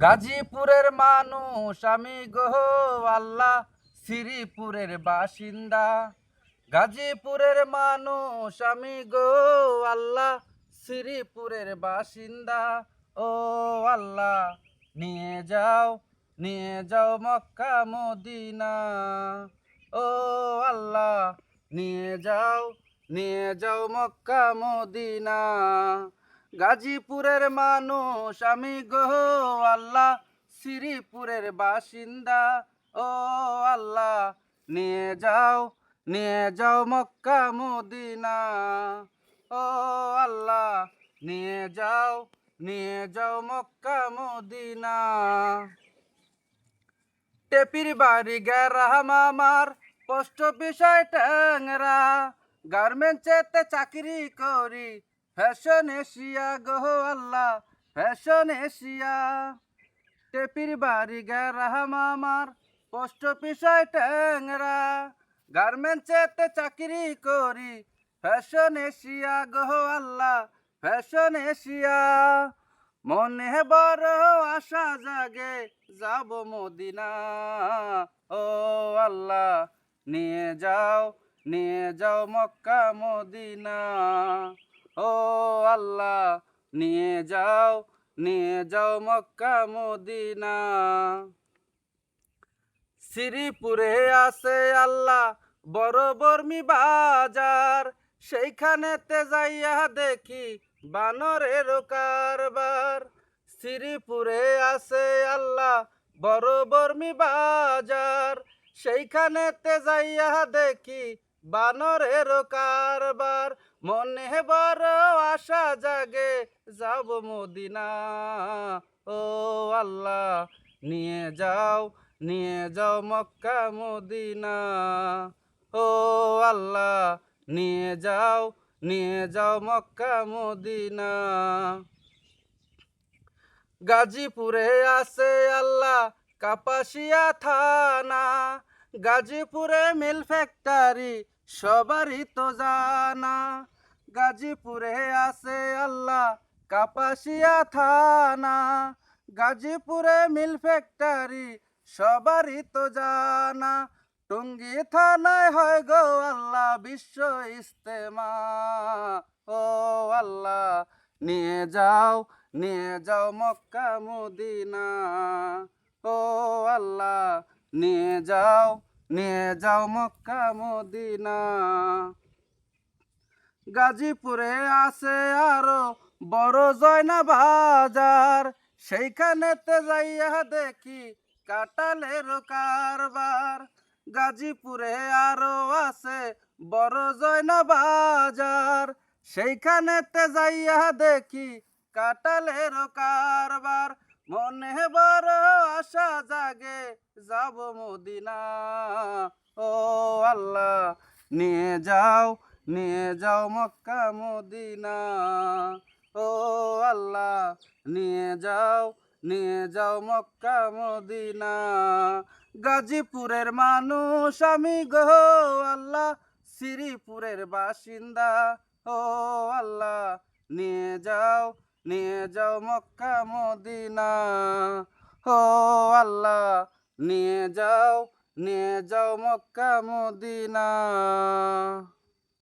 গাজীপুরের মানুষ আমি গো আল্লাহ, শ্রীপুরের বাসিন্দা। গাজীপুরের মানুষ আমি গো আল্লাহ, শ্রীপুরের বাসিন্দা। ও আল্লাহ, নিয়ে যাও নিয়ে যাও মক্কা, মদিনা। ও আল্লাহ, নিয়ে যাও নিয়ে যাও মক্কা, মদিনা। গাজীপুরের মানুষ আমি গো আল্লাহ, শ্রীপুরের বাসিন্দা। ও আল্লাহ, নিয়ে যাও নিয়ে যাও মক্কা, মদিনা। ও আল্লাহ, নিয়ে যাও নিয়ে যাও মক্কা, মদিনা। টেপির বাড়ি গেরাম আমার, পোস্ট অফিসায় ট্যাংরা। গার্মেন্টসেতে চাকরি করি ফ্যাশন এশিয়া গো আল্লাহ, ফ্যাশন এশিয়া। টেপির বাড়ি গেরাম আমার পোস্ট অফিসায় ট্যাংরা। গার্মেন্টসেতে চাকরি করি, ফ্যাশন এশিয়া গো আল্লাহ, ফ্যাশন এশিয়া। মনে বড় আশা জাগে, যাব মদিনা। ও আল্লাহ, নিয়ে যাও নিয়ে যাও মক্কা মদিনা। ও আল্লাহ, নিয়ে যাও নিয়ে যাও মক্কা মদিনা। শ্রীপুরে আছে আল্লাহ বড় বর্মি বাজার, সেইখানেতে যাইয়া দেখি বানরের কারবার। শ্রীপুরে আছে আল্লাহ বড় বর্মি বাজার, সেইখানেতে যাইয়া দেখি বানরের কারবার। মনে বড় আশা জাগে, যাব মদিনা। ও আল্লাহ, নিয়ে যাও নিয়ে যাও মক্কা, মদিনা। ও আল্লাহ, নিয়ে যাও নিয়ে যাও মক্কা, মদিনা। গাজীপুরে আছে আল্লাহ, কাপাসিয়া থানা। গাজীপুরে মিল ফ্যাক্টরি, সবারই তো জানা। গাজীপুরে আছে আল্লাহ, কাপাসিয়া থানা। গাজীপুরে মিল ফ্যাক্টরি, সবারই তো জানা। টুঙ্গি থানায় হয় গো আল্লাহ, বিশ্ব ইস্তেমা। ও আল্লাহ, নিয়ে যাও নিয়ে যাও মক্কা মদিনা। ও আল্লাহ, নিয়ে যাও নিয়ে যাও মক্কা মদিনা। গাজীপুরে আছে আরও বড় জয়না বাজার। সেইখানেতে যাইয়া দেখি কাটালের কারবার। গাজীপুরে আরও আছে বড় জয়না বাজার। সেইখানেতে যাইয়া দেখি কাটালের কারবার। মনে বড় আশা জাগে যাব মদিনা। ও আল্লাহ, নিয়ে যাও নিয়ে যাও মক্কা মদিনা। ও আল্লাহ, নিয়ে যাও নিয়ে যাও মক্কা মদিনা। গাজীপুরের মানুষ আমি গো আল্লাহ, শ্রীপুরের বাসিন্দা। ও আল্লাহ, নিয়ে যাও নিয়ে যাও মক্কা মদিনা। ও আল্লাহ, নিয়ে যাও নিয়ে যাও মক্কা মদিনা।